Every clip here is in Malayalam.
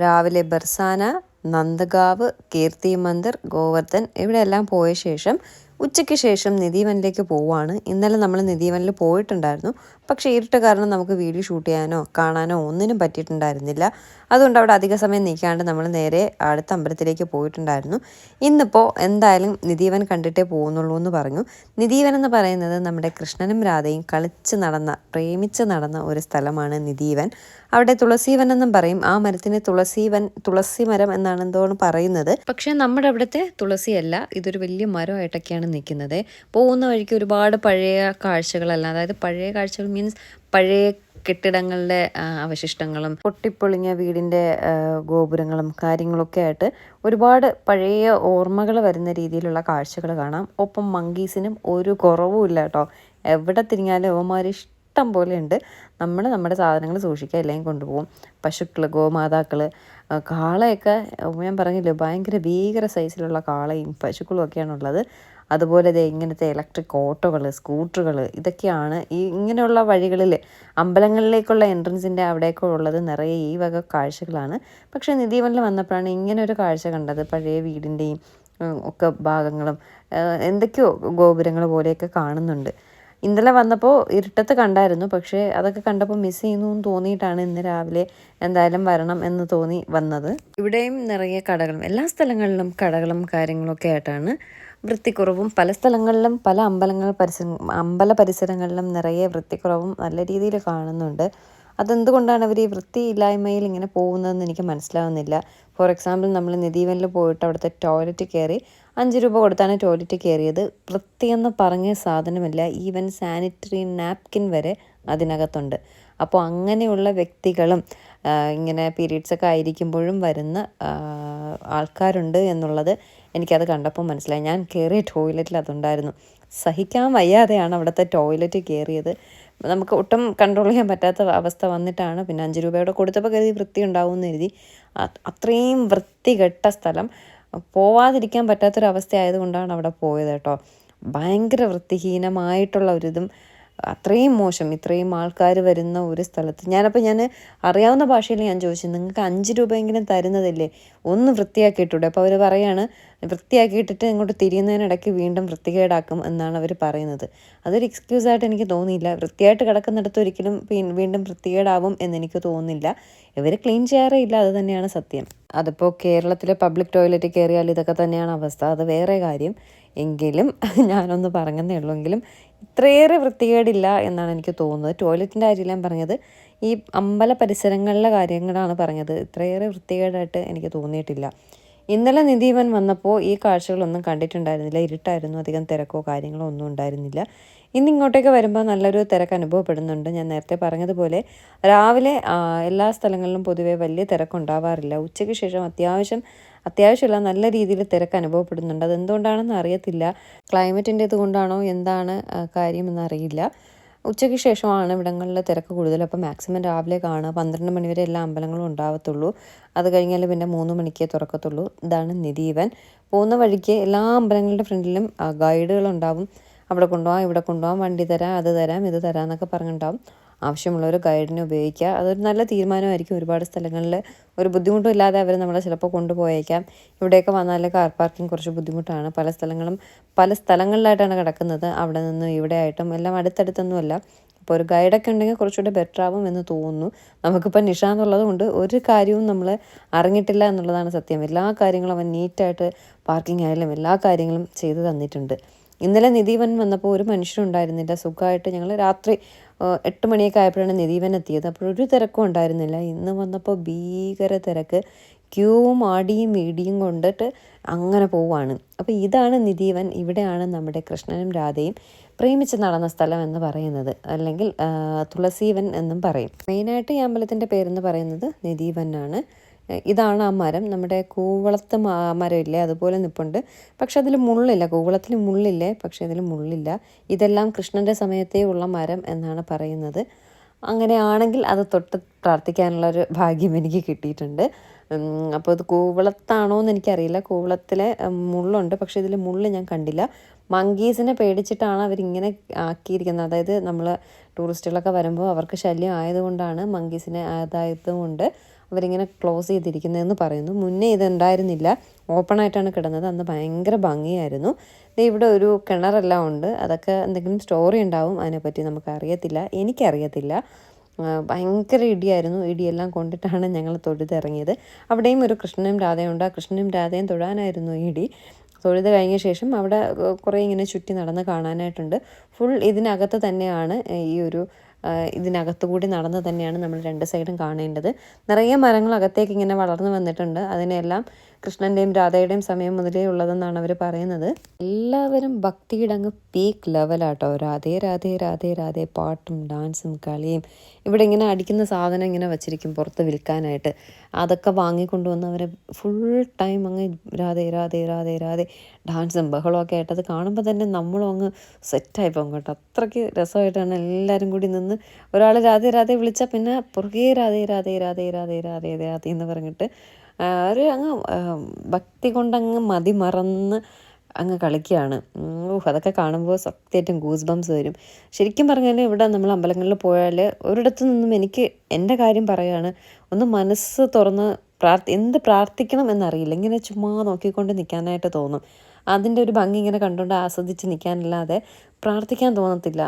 രാവിലെ ബർസാന നന്ദഗാവ് കീർത്തി മന്ദിർ ഗോവർദ്ധൻ ഇവിടെയെല്ലാം പോയ ശേഷം ഉച്ചയ്ക്ക് ശേഷം നിധീവനിലേക്ക് പോവുകയാണ്. ഇന്നലെ നമ്മൾ നിധീവനിൽ പോയിട്ടുണ്ടായിരുന്നു. പക്ഷേ ഇരുട്ട് കാരണം നമുക്ക് വീഡിയോ ഷൂട്ട് ചെയ്യാനോ കാണാനോ ഒന്നിനും പറ്റിയിട്ടുണ്ടായിരുന്നില്ല. അതുകൊണ്ട് അവിടെ അധിക സമയം നീക്കാണ്ട് നമ്മൾ നേരെ അടുത്ത അമ്പലത്തിലേക്ക് പോയിട്ടുണ്ടായിരുന്നു. ഇന്നിപ്പോൾ എന്തായാലും നിധീവൻ കണ്ടിട്ടേ പോകുന്നുള്ളൂ എന്ന് പറഞ്ഞു. നിധീവൻ എന്ന് പറയുന്നത് നമ്മുടെ കൃഷ്ണനും രാധയും കളിച്ച് നടന്ന പ്രേമിച്ച് നടന്ന ഒരു സ്ഥലമാണ് നിധീവൻ. അവിടെ തുളസീവൻ എന്നും പറയും. ആ മരത്തിന് തുളസീവൻ തുളസി മരം എന്നാണ് എന്തോന്ന് പറയുന്നത്. പക്ഷേ നമ്മുടെ അവിടുത്തെ തുളസിയല്ല ഇതൊരു വലിയ മരമായിട്ടൊക്കെയാണ് നിൽക്കുന്നത്. പോകുന്ന വഴിക്ക് ഒരുപാട് പഴയ കാഴ്ചകളല്ല. അതായത് പഴയ കാഴ്ചകൾ മീൻസ് പഴയ കെട്ടിടങ്ങളുടെ അവശിഷ്ടങ്ങളും പൊട്ടിപ്പൊളിഞ്ഞ വീടിന്റെ ഗോപുരങ്ങളും കാര്യങ്ങളൊക്കെ ആയിട്ട് ഒരുപാട് പഴയ ഓർമ്മകൾ വരുന്ന രീതിയിലുള്ള കാഴ്ചകൾ കാണാം. ഒപ്പം മങ്കീസിനും ഒരു കുറവും ഇല്ല കേട്ടോ. എവിടെ തിരിഞ്ഞാലും അവന്മാർ ഇഷ്ടം പോലെ ഉണ്ട്. നമ്മൾ നമ്മുടെ സാധനങ്ങൾ സൂക്ഷിക്കുക എല്ലാം കൊണ്ടുപോകും. പശുക്കൾ ഗോമാതാക്കൾ കാളയൊക്കെ ഞാൻ പറഞ്ഞില്ലേ ഭയങ്കര ഭീകര സൈസിലുള്ള കാളയും പശുക്കളും ഒക്കെയാണുള്ളത്. അതുപോലെ ദേ ഇങ്ങനത്തെ ഇലക്ട്രിക് ഓട്ടോകൾ സ്കൂട്ടറുകൾ ഇതൊക്കെയാണ് ഈ ഇങ്ങനെയുള്ള വഴികളിൽ അമ്പലങ്ങളിലേക്കുള്ള എൻട്രൻസിന്റെ അവിടെയൊക്കെ ഉള്ളത് നിറയെ ഈ വക കാഴ്ചകളാണ്. പക്ഷേ നിധിവനിൽ വന്നപ്പോഴാണ് ഒരു കാഴ്ച കണ്ടത്. പഴയ വീടിന്റെയും ഒക്കെ ഭാഗങ്ങളും എന്തൊക്കെയോ ഗോപുരങ്ങൾ പോലെയൊക്കെ കാണുന്നുണ്ട്. ഇന്നലെ വന്നപ്പോൾ ഇരുട്ടത്ത് കണ്ടായിരുന്നു. പക്ഷേ അതൊക്കെ കണ്ടപ്പോൾ മിസ് ചെയ്യുന്നു എന്ന് തോന്നിയിട്ടാണ് ഇന്ന് രാവിലെ എന്തായാലും വരണം എന്ന് തോന്നി വന്നത്. ഇവിടെയും നിറയെ കടകളും എല്ലാ സ്ഥലങ്ങളിലും കടകളും കാര്യങ്ങളൊക്കെ ആയിട്ടാണ് വൃത്തിക്കുറവും പല സ്ഥലങ്ങളിലും പല അമ്പലങ്ങൾ പരിസര അമ്പല പരിസരങ്ങളിലും നിറയെ വൃത്തിക്കുറവും നല്ല രീതിയിൽ കാണുന്നുണ്ട്. അതെന്തുകൊണ്ടാണ് അവർ ഈ വൃത്തിയില്ലായ്മയിൽ ഇങ്ങനെ പോകുന്നതെന്ന് എനിക്ക് മനസ്സിലാവുന്നില്ല. ഫോർ എക്സാമ്പിൾ നമ്മൾ നിധീവനിൽ പോയിട്ട് അവിടുത്തെ ടോയ്ലറ്റ് കയറി അഞ്ച് രൂപ കൊടുത്താണ് ടോയ്ലറ്റ് കയറിയത്. വൃത്തിയെന്ന് പറഞ്ഞ സാധനമല്ല ഈവൻ സാനിറ്ററി നാപ്കിൻ വരെ അതിനകത്തുണ്ട്. അപ്പോൾ അങ്ങനെയുള്ള വ്യക്തികളും ഇങ്ങനെ പീരീഡ്സൊക്കെ ആയിരിക്കുമ്പോഴും വരുന്ന ആൾക്കാരുണ്ട് എന്നുള്ളത് എനിക്കത് കണ്ടപ്പോൾ മനസ്സിലായി. ഞാൻ കയറിയ ടോയ്ലറ്റിൽ അതുണ്ടായിരുന്നു. സഹിക്കാൻ വയ്യാതെയാണ് അവിടുത്തെ ടോയ്ലറ്റ് കയറിയത് നമുക്ക് ഒട്ടും കൺട്രോൾ ചെയ്യാൻ പറ്റാത്ത അവസ്ഥ വന്നിട്ടാണ് പിന്നെ അഞ്ച് രൂപയോടെ കൊടുത്തപ്പോൾ കരുതി വൃത്തി ഉണ്ടാവും എന്ന് കരുതി അത്രയും വൃത്തികെട്ട സ്ഥലം. പോവാതിരിക്കാൻ പറ്റാത്തൊരവസ്ഥ ആയതുകൊണ്ടാണ് അവിടെ പോയത് കേട്ടോ. ഭയങ്കര വൃത്തിഹീനമായിട്ടുള്ള ഒരിതും അത്രയും മോശം ഇത്രയും ആൾക്കാർ വരുന്ന ഒരു സ്ഥലത്ത്. ഞാനപ്പോൾ ഞാൻ അറിയാവുന്ന ഭാഷയിൽ ഞാൻ ചോദിച്ചു നിങ്ങൾക്ക് അഞ്ച് രൂപയെങ്കിലും തരുന്നതല്ലേ? ഒന്ന് വൃത്തിയാക്കിയിട്ടൂടെ? അപ്പോൾ അവർ പറയാണ് വൃത്തിയാക്കിയിട്ടിട്ട് ഇങ്ങോട്ട് തിരിയുന്നതിനിടയ്ക്ക് വീണ്ടും വൃത്തികേടാക്കും എന്നാണ് അവർ പറയുന്നത്. അതൊരു എക്സ്ക്യൂസ് ആയിട്ട് എനിക്ക് തോന്നിയില്ല. വൃത്തിയായിട്ട് കിടക്കുന്നിടത്ത് ഒരിക്കലും വീണ്ടും വൃത്തികേടാവും എന്നെനിക്ക് തോന്നുന്നില്ല. ഇവർ ക്ലീൻ ചെയ്യാറേ ഇല്ല അത് തന്നെയാണ് സത്യം. അതിപ്പോൾ കേരളത്തിലെ പബ്ലിക് ടോയ്ലറ്റ് കയറിയാൽ ഇതൊക്കെ തന്നെയാണ് അവസ്ഥ. അത് വേറെ കാര്യം. എങ്കിലും ഞാനൊന്ന് പറഞ്ഞതേ ഉള്ളൂ. എങ്കിലും ഇത്രയേറെ വൃത്തികേടില്ല എന്നാണ് എനിക്ക് തോന്നുന്നത്. ടോയ്ലറ്റിന്റെ കാര്യമില്ല ഞാൻ പറഞ്ഞത് ഈ അമ്പല പരിസരങ്ങളിലെ കാര്യങ്ങളാണ് പറഞ്ഞത്. ഇത്രയേറെ വൃത്തികേടായിട്ട് എനിക്ക് തോന്നിയിട്ടില്ല. ഇന്നലെ നിധീവൻ വന്നപ്പോൾ ഈ കാഴ്ചകളൊന്നും കണ്ടിട്ടുണ്ടായിരുന്നില്ല. ഇരുട്ടായിരുന്നു അധികം തിരക്കോ കാര്യങ്ങളോ ഒന്നും ഉണ്ടായിരുന്നില്ല. ഇന്ന് ഇങ്ങോട്ടേക്ക് വരുമ്പോൾ നല്ലൊരു തിരക്ക് അനുഭവപ്പെടുന്നുണ്ട്. ഞാൻ നേരത്തെ പറഞ്ഞതുപോലെ രാവിലെ എല്ലാ സ്ഥലങ്ങളിലും പൊതുവേ വലിയ തിരക്കുണ്ടാവാറില്ല. ഉച്ചയ്ക്ക് ശേഷം അത്യാവശ്യം അത്യാവശ്യമല്ല നല്ല രീതിയിൽ തിരക്ക് അനുഭവപ്പെടുന്നുണ്ട്. അതെന്തുകൊണ്ടാണെന്ന് അറിയത്തില്ല. ക്ലൈമറ്റിന്റെ ഇതുകൊണ്ടാണോ എന്താണ് കാര്യമെന്ന് അറിയില്ല. ഉച്ചയ്ക്ക് ശേഷമാണ് ഇവിടങ്ങളിൽ തിരക്ക് കൂടുതൽ. അപ്പോൾ മാക്സിമം രാവിലെ കാണുക. പന്ത്രണ്ട് മണിവരെ എല്ലാ അമ്പലങ്ങളും ഉണ്ടാവത്തുള്ളൂ. അത് കഴിഞ്ഞാൽ പിന്നെ മൂന്ന് മണിക്കേ തുറക്കത്തുള്ളൂ. ഇതാണ് നിധീവൻ പോകുന്ന വഴിക്ക് എല്ലാ അമ്പലങ്ങളുടെ ഫ്രണ്ടിലും ഗൈഡുകളുണ്ടാവും. അവിടെ കൊണ്ടുപോകാം ഇവിടെ കൊണ്ടുപോകാം വണ്ടി തരാം അത് തരാം ഇത് തരാം എന്നൊക്കെ പറഞ്ഞിട്ടുണ്ടാവും. ആവശ്യമുള്ളവർ ഗൈഡിനെ ഉപയോഗിക്കുക. അതൊരു നല്ല തീരുമാനമായിരിക്കും. ഒരുപാട് സ്ഥലങ്ങളിൽ ഒരു ബുദ്ധിമുട്ടും ഇല്ലാതെ അവർ നമ്മളെ ചിലപ്പോൾ കൊണ്ടുപോയേക്കാം. ഇവിടെയൊക്കെ വന്നാൽ കാർ പാർക്കിംഗ് കുറച്ച് ബുദ്ധിമുട്ടാണ്. പല സ്ഥലങ്ങളും പല സ്ഥലങ്ങളിലായിട്ടാണ് കിടക്കുന്നത്. അവിടെ നിന്നും ഇവിടെ ആയിട്ടും എല്ലാം അടുത്തടുത്തൊന്നുമല്ല. അപ്പോൾ ഒരു ഗൈഡൊക്കെ ഉണ്ടെങ്കിൽ കുറച്ചുകൂടെ ബെറ്റർ ആവും എന്ന് തോന്നുന്നു. നമുക്കിപ്പോൾ നിഷ എന്നുള്ളത് കൊണ്ട് ഒരു കാര്യവും നമ്മൾ അറിഞ്ഞിട്ടില്ല എന്നുള്ളതാണ് സത്യം. എല്ലാ കാര്യങ്ങളും അവൻ നീറ്റായിട്ട് പാർക്കിംഗ് ആയാലും എല്ലാ കാര്യങ്ങളും ചെയ്തു തന്നിട്ടുണ്ട്. ഇന്നലെ നിധീവൻ വന്നപ്പോൾ ഒരു മനുഷ്യരുണ്ടായിരുന്നില്ല സുഖമായിട്ട് ഞങ്ങൾ രാത്രി എട്ട് മണിയൊക്കെ ആയപ്പോഴാണ് നിധീവൻ എത്തിയത് അപ്പോൾ ഒരു തിരക്കും ഉണ്ടായിരുന്നില്ല. ഇന്ന് വന്നപ്പോൾ ഭീകര തിരക്ക്. ക്യൂവും ആടിയും ഇടിയും കൊണ്ടിട്ട് അങ്ങനെ പോവാണ്. അപ്പോൾ ഇതാണ് നിധീവൻ. ഇവിടെയാണ് നമ്മുടെ കൃഷ്ണനും രാധയും പ്രേമിച്ച് നടന്ന സ്ഥലം എന്ന് പറയുന്നത്. അല്ലെങ്കിൽ തുളസീവൻ എന്നും പറയും. മെയിനായിട്ട് ഈ അമ്പലത്തിന്റെ പേരെന്ന് പറയുന്നത് നിധീവനാണ് ഇതാണ് ആ മരം. നമ്മുടെ കൂവളത്ത് മരമില്ലേ? അതുപോലെ നിൽപ്പുണ്ട് പക്ഷെ അതിൽ മുള്ളില്ല. കൂവളത്തിൽ മുള്ളില്ലേ? പക്ഷെ അതിൽ മുള്ളില്ല. ഇതെല്ലാം കൃഷ്ണന്റെ സമയത്തേ ഉള്ള മരം എന്നാണ് പറയുന്നത്. അങ്ങനെയാണെങ്കിൽ അത് തൊട്ട് പ്രാർത്ഥിക്കാനുള്ള ഒരു ഭാഗ്യം എനിക്ക് കിട്ടിയിട്ടുണ്ട്. അപ്പോൾ ഇത് കൂവളത്താണോ എന്ന് എനിക്കറിയില്ല. കൂവളത്തിലെ മുള്ളുണ്ട്. പക്ഷേ ഇതിൽ മുള്ള് ഞാൻ കണ്ടില്ല. മങ്കീസിനെ പേടിച്ചിട്ടാണ് അവരിങ്ങനെ ആക്കിയിരിക്കുന്നത്. അതായത് നമ്മൾ ടൂറിസ്റ്റുകളൊക്കെ വരുമ്പോൾ അവർക്ക് ശല്യം ആയതുകൊണ്ടാണ് മങ്കീസിനെ അതായത് കൊണ്ട് അവരിങ്ങനെ ക്ലോസ് ചെയ്തിരിക്കുന്നതെന്ന് പറയുന്നു. മുന്നേ ഇതുണ്ടായിരുന്നില്ല. ഓപ്പൺ ആയിട്ടാണ് കിടന്നത്. അന്ന് ഭയങ്കര ഭംഗിയായിരുന്നു. ഇവിടെ ഒരു കിണറെല്ലാം ഉണ്ട്. അതൊക്കെ എന്തെങ്കിലും സ്റ്റോറി ഉണ്ടാവും. അതിനെപ്പറ്റി നമുക്ക് അറിയത്തില്ല എനിക്കറിയത്തില്ല ഭയങ്കര ഇടിയായിരുന്നു. ഇടിയെല്ലാം കൊണ്ടിട്ടാണ് ഞങ്ങൾ തൊഴുതിറങ്ങിയത് അവിടെയും ഒരു കൃഷ്ണനും രാധയും ഉണ്ട്. ആ കൃഷ്ണനും രാധയും തൊഴാനായിരുന്നു ഇടി. തൊഴുത് കഴിഞ്ഞ ശേഷം അവിടെ കുറേ ഇങ്ങനെ ചുറ്റി നടന്ന് കാണാനായിട്ടുണ്ട്. ഫുൾ ഇതിനകത്ത് തന്നെയാണ് ഈ ഒരു ഇതിനകത്തു കൂടി നടന്ന് തന്നെയാണ് നമ്മൾ രണ്ട് സൈഡും കാണേണ്ടത്. നിറയെ മരങ്ങൾ അകത്തേക്ക് ഇങ്ങനെ വളർന്നു വന്നിട്ടുണ്ട്. അതിനെല്ലാം കൃഷ്ണന്റെയും രാധയുടെയും സമയം മുതലേ ഉള്ളതെന്നാണ് അവർ പറയുന്നത്. എല്ലാവരും ഭക്തിയുടെ അങ്ങ് പീക്ക് ലെവലാട്ടോ രാധേ രാധേ രാധേ രാധേ പാട്ടും ഡാൻസും കളിയും. ഇവിടെ ഇങ്ങനെ അടിക്കുന്ന സാധനം ഇങ്ങനെ വച്ചിരിക്കും പുറത്ത് വിൽക്കാനായിട്ട്. അതൊക്കെ വാങ്ങിക്കൊണ്ടുവന്ന് അവരെ ഫുൾ ടൈം അങ്ങ് രാധേ രാധേ രാധേ രാധേ ഡാൻസും ബഹളമൊക്കെ ആയിട്ട് അത് കാണുമ്പോൾ തന്നെ നമ്മളും അങ്ങ് സെറ്റായി പോകും കേട്ടോ. അത്രയ്ക്ക് രസമായിട്ടാണ് എല്ലാവരും കൂടി നിന്ന് ഒരാൾ രാധേ രാധേ വിളിച്ചാൽ പിന്നെ പുറകെ രാധേ രാധേ രാധേ രാധേ രാധേ രാധേ എന്ന് പറഞ്ഞിട്ട് ഒരു അങ്ങ് ഭക്തി കൊണ്ടങ്ങ് മതി മറന്ന് അങ്ങ് കളിക്കുകയാണ്. ഓഹ് അതൊക്കെ കാണുമ്പോൾ സത്യമായിട്ടും ഗൂസ് ബംസ് വരും. ശരിക്കും പറഞ്ഞാൽ ഇവിടെ നമ്മൾ അമ്പലങ്ങളിൽ പോയാൽ ഒരിടത്തു നിന്നും എനിക്ക് എന്റെ കാര്യം പറയുകയാണ് ഒന്ന് മനസ്സ് തുറന്ന് പ്രാർത്ഥി എന്ത് പ്രാർത്ഥിക്കണം എന്നറിയില്ല. ഇങ്ങനെ ചുമ്മാ നോക്കിക്കൊണ്ട് നിൽക്കാനായിട്ട് തോന്നും. അതിന്റെ ഒരു ഭംഗി ഇങ്ങനെ കണ്ടുകൊണ്ട് ആസ്വദിച്ച് നിൽക്കാനല്ലാതെ പ്രാർത്ഥിക്കാൻ തോന്നത്തില്ല.